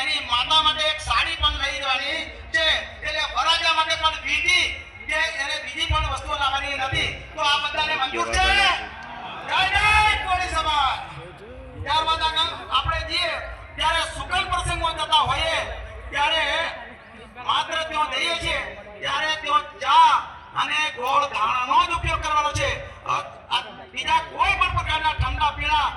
એની માતા માટે એક સાડી પણ લઈ જવાની છે. એટલે વરાજા માટે પણ બીજી કે એને બીજી પણ વસ્તુઓ લાવવાની નથી. તો આ બધાને મંજૂર છે? જય જય કોળી સમાજ. ત્યારબાદ આપણે જઈએ. ત્યારે સુકલ પ્રસંગો જતા હોઈએ, ત્યારે માત્ર તેઓ જઈએ છીએ, ત્યારે તેઓ ચા અને ગોળ ધાણાનો જ ઉપયોગ કરવાનો છે. બીજા કોઈ પણ પ્રકારના ઠંડા પીણા